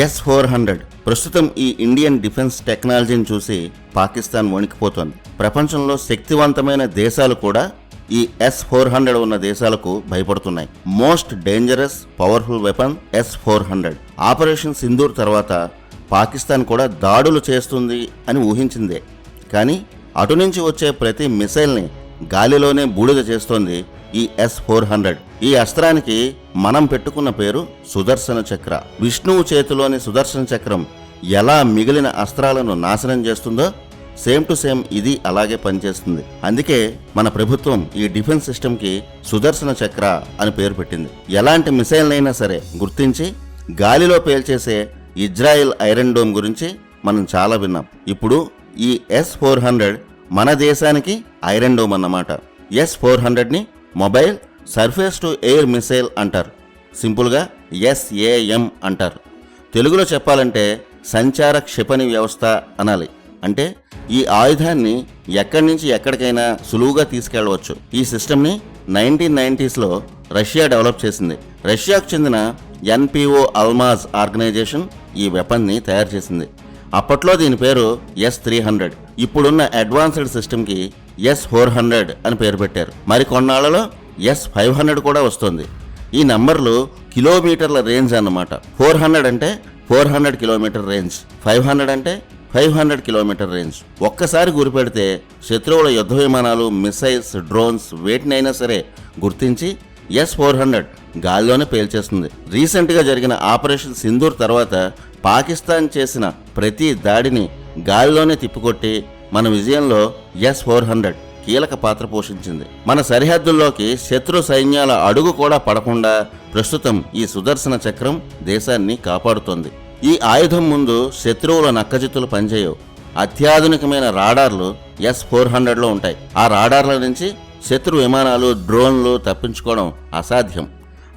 Yes four hundred. ప్రస్తుతం ఈ Indian defence టెక్నాలజీని చూసి పాకిస్తాన్ వణికిపోతోంది. ప్రపంచంలో శక్తివంతమైన దేశాలు కూడా ఈ ఎస్ ఫోర్ హండ్రెడ్ ఉన్న దేశాలకు భయపడుతున్నాయి. Most dangerous powerful weapon S four hundred. Operation Sindoor తర్వాత పాకిస్తాన్ కూడా దాడులు చేస్తుంది అని ఊహించిందే. కానీ అటు నుంచి వచ్చే ప్రతి మిసైల్ని గాలిలోనే బూడిద చేస్తోంది ఈ ఎస్ ఫోర్ హండ్రెడ్. ఈ అస్త్రానికి మనం పెట్టుకున్న పేరు సుదర్శన చక్ర. విష్ణువు చేతిలోని సుదర్శన చక్రం ఎలా మిగిలిన అస్త్రాలను నాశనం చేస్తుందో సేమ్ టు సేమ్ ఇది అలాగే పనిచేస్తుంది. అందుకే మన ప్రభుత్వం ఈ డిఫెన్స్ సిస్టమ్కి సుదర్శన చక్ర అని పేరు పెట్టింది. ఎలాంటి మిసైల్నైనా సరే గుర్తించి గాలిలో పేల్చేసే ఇజ్రాయెల్ ఐరన్ డోమ్ గురించి మనం చాలా విన్నాం. ఇప్పుడు ఈ ఎస్ ఫోర్ హండ్రెడ్ మన దేశానికి ఐరన్ డోమ్ అన్నమాట. S four హండ్రెడ్ని mobile surface to air missile అంటారు. సింపుల్గా ఎస్ఏఎం అంటారు. తెలుగులో చెప్పాలంటే సంచార క్షిపణి వ్యవస్థ అనాలి. అంటే ఈ ఆయుధాన్ని ఎక్కడి నుంచి ఎక్కడికైనా సులువుగా తీసుకెళ్ళవచ్చు ఈ సిస్టమ్ని నైన్టీన్ నైంటీస్లో రష్యా డెవలప్ చేసింది. రష్యాకు చెందిన ఎన్పిఓ అల్మాజ్ ఆర్గనైజేషన్ ఈ వెపన్ని తయారు చేసింది. అప్పట్లో దీని పేరు ఎస్ త్రీ హండ్రెడ్ ఇప్పుడున్న అడ్వాన్స్డ్ సిస్టమ్కి ఎస్ ఫోర్ హండ్రెడ్ అని పేరు పెట్టారు. మరి కొన్నాళ్ళలో ఎస్ ఫైవ్ హండ్రెడ్ కూడా వస్తుంది. ఈ నంబర్లు కిలోమీటర్ల రేంజ్ అన్నమాట. ఫోర్ హండ్రెడ్ అంటే four hundred kilometre range. Five hundred అంటే ఫైవ్ హండ్రెడ్ కిలోమీటర్ రేంజ్. ఒక్కసారి గురిపెడితే శత్రువుల యుద్ధ విమానాలు మిసైల్స్ డ్రోన్స్ వేటినైనా సరే గుర్తించి ఎస్ ఫోర్ హండ్రెడ్ గాల్లోనే పేల్చేస్తుంది. రీసెంట్గా జరిగిన ఆపరేషన్ సింధూర్ తర్వాత పాకిస్తాన్ చేసిన ప్రతి దాడిని గాలిలోనే తిప్పికొట్టి మన విజయంలో ఎస్ ఫోర్ హండ్రెడ్ కీలక పాత్ర పోషించింది. మన సరిహద్దుల్లోకి శత్రు సైన్యాల అడుగు కూడా పడకుండా ప్రస్తుతం ఈ సుదర్శన చక్రం దేశాన్ని కాపాడుతోంది. ఈ ఆయుధం ముందు శత్రువుల నక్కజిత్తులు పనిచేయవు. అత్యాధునికమైన రాడార్లు ఎస్ ఫోర్ హండ్రెడ్లో ఉంటాయి. ఆ రాడార్ల నుంచి శత్రు విమానాలు డ్రోన్లు తప్పించుకోవడం అసాధ్యం.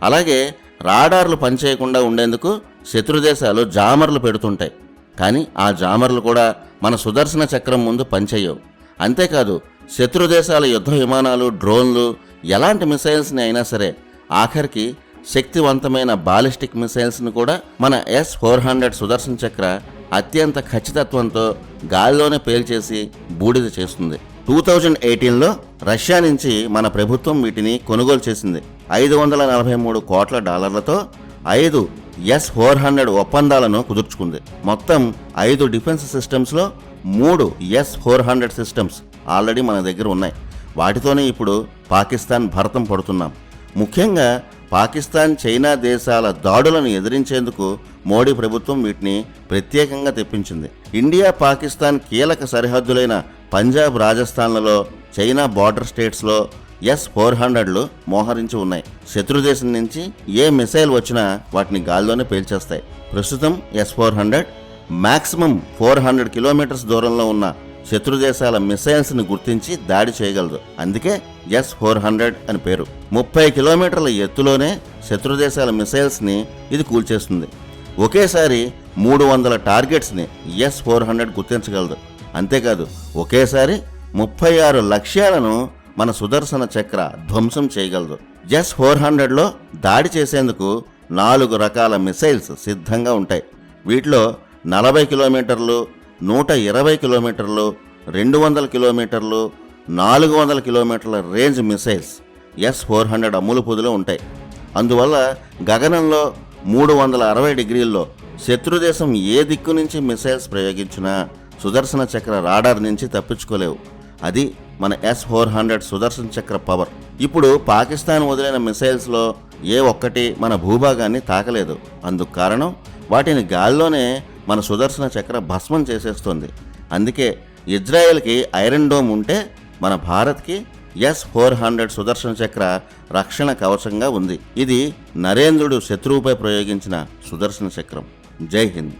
అలాగే రాడార్లు పనిచేయకుండా ఉండేందుకు శత్రు దేశాలు జామర్లు పెడుతుంటాయి. కానీ ఆ జామర్లు కూడా మన సుదర్శన చక్రం ముందు పనిచేయవు. అంతేకాదు శత్రు దేశాల యుద్ధ విమానాలు డ్రోన్లు ఎలాంటి మిసైల్స్ని అయినా సరే ఆఖరికి శక్తివంతమైన బాలిస్టిక్ మిసైల్స్ను కూడా మన S four hundred Sudarshan Chakra అత్యంత ఖచ్చితత్వంతో గాలిలోనే పేల్చేసి బూడిద చేస్తుంది. టూ థౌజండ్ ఎయిటీన్లో రష్యా నుంచి మన ప్రభుత్వం వీటిని కొనుగోలు చేసింది. ఐదు వందల నలభై మూడు కోట్ల డాలర్లతో ఐదు ఎస్ ఫోర్ హండ్రెడ్ ఒప్పందాలను కుదుర్చుకుంది. మొత్తం ఐదు డిఫెన్స్ సిస్టమ్స్లో మూడు S four hundred systems already మన దగ్గర ఉన్నాయి. వాటితోనే ఇప్పుడు పాకిస్తాన్ భరతం పడుతున్నాం. ముఖ్యంగా పాకిస్తాన్ చైనా దేశాల దాడులను ఎదిరించేందుకు మోడీ ప్రభుత్వం వీటిని ప్రత్యేకంగా తెప్పించింది. ఇండియా పాకిస్తాన్ కీలక సరిహద్దులైన పంజాబ్ రాజస్థాన్లలో చైనా బార్డర్ స్టేట్స్లో ఎస్ ఫోర్ హండ్రెడ్లు మోహరించి ఉన్నాయి. శత్రుదేశం నుంచి ఏ మిసైల్ వచ్చినా వాటిని గాల్లోనే పేల్చేస్తాయి. ప్రస్తుతం S four hundred maximum four hundred kilometres దూరంలో ఉన్న శత్రు దేశాల మిసైల్స్ని గుర్తించి దాడి చేయగలదు. అందుకే ఎస్ ఫోర్ హండ్రెడ్ అని పేరు. ముప్పై కిలోమీటర్ల ఎత్తులోనే శత్రు దేశాల మిసైల్స్ని ఇది కూల్చేస్తుంది. ఒకేసారి మూడు వందల టార్గెట్స్ని ఎస్ ఫోర్ హండ్రెడ్ గుర్తించగలదు. అంతేకాదు ఒకేసారి ముప్పై ఆరు లక్ష్యాలను మన సుదర్శన చక్ర ధ్వంసం చేయగలదు. జస్ ఫోర్ హండ్రెడ్లో దాడి చేసేందుకు నాలుగు రకాల మిసైల్స్ సిద్ధంగా ఉంటాయి. వీటిలో నలభై కిలోమీటర్లు నూట ఇరవై కిలోమీటర్లు రెండు వందల కిలోమీటర్లు నాలుగు వందల కిలోమీటర్ల range missiles S four hundred అమ్ములు పొదులు ఉంటాయి. అందువల్ల గగనంలో మూడు వందల అరవై డిగ్రీల్లో శత్రుదేశం ఏ దిక్కు నుంచి మిసైల్స్ ప్రయోగించినా సుదర్శన చక్ర రాడార్ నుంచి తప్పించుకోలేవు. అది మన S four hundred Sudarshan Chakra power. ఇప్పుడు పాకిస్తాన్ వదిలిన మిసైల్స్లో ఏ ఒక్కటి మన భూభాగాన్ని తాకలేదు. అందుకు కారణం వాటిని గాల్లోనే మన సుదర్శన చక్ర భస్మం చేసేస్తుంది. అందుకే ఇజ్రాయెల్కి ఐరన్ డోమ్ ఉంటే మన భారత్కి S four hundred Sudarshan Chakra రక్షణ కవచంగా ఉంది. ఇది నరేంద్రుడు శత్రువుపై ప్రయోగించిన సుదర్శన చక్రం. జై హింద్.